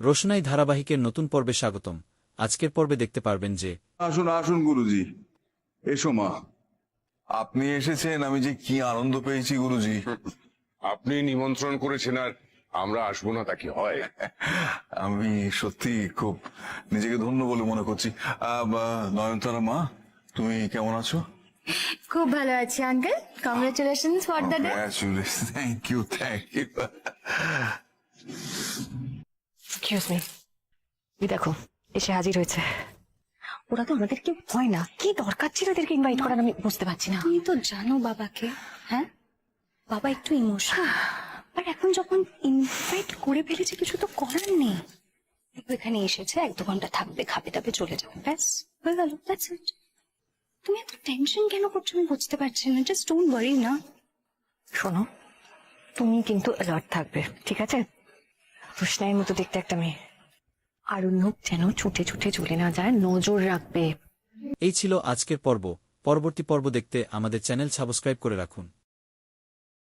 রোশনাই ধারাবাহিকের নতুন পর্বে স্বাগতম। আজকের পর্বে দেখতে পারবেন যে আসুন আসুন গুরুজি। এসো মা। আপনি এসেছেন আমি যে কি আনন্দ পেয়েছি গুরুজি। আপনি নিমন্ত্রণ করেছেন আর আমরা আসব না তা কি হয়? আমি সত্যি খুব নিজেকে ধন্য বলে মনে করছি। আহ, বা, নয়নতারা মা তুমি কেমন আছো? খুব ভালো আছি uncle congratulation for the day thank you thank you excuse me এই দেখো এসে হাজির হয়েছে। ওরা তো আমাদের কেউ হয় না। কি দরকার ছিল এদেরকে ইনভাইট করার আমি বুঝতে পারছি না। তুমি তো জানো বাবাকে হ্যাঁ? বাবা একটু ইমোশনাল বাট এখন যখন ইনভাইট করে ফেলেছে কিছু তো করার নেই। এখানে এসেছে এক দু ঘণ্টা থাকবে খাবে দাবে চলে যাবে ব্যাস হয়ে গেল দ্যাটস ইট তুমি এত টেনশন কেন করছ আমি বুঝতে পারছি না। জাস্ট ডোন্ট ওয়ারি না। শোনো তুমি কিন্তু অ্যালার্ট থাকবে ঠিক আছে? রোশনাইয়ের মতো দেখতে একটা মেয়ে। আর অন্য যেন ছুটে ছুটে চলে না যায়, নজর রাখবে। এই ছিল আজকের পর্ব। পরবর্তী পর্ব দেখতে আমাদের চ্যানেল সাবস্ক্রাইব করে রাখুন।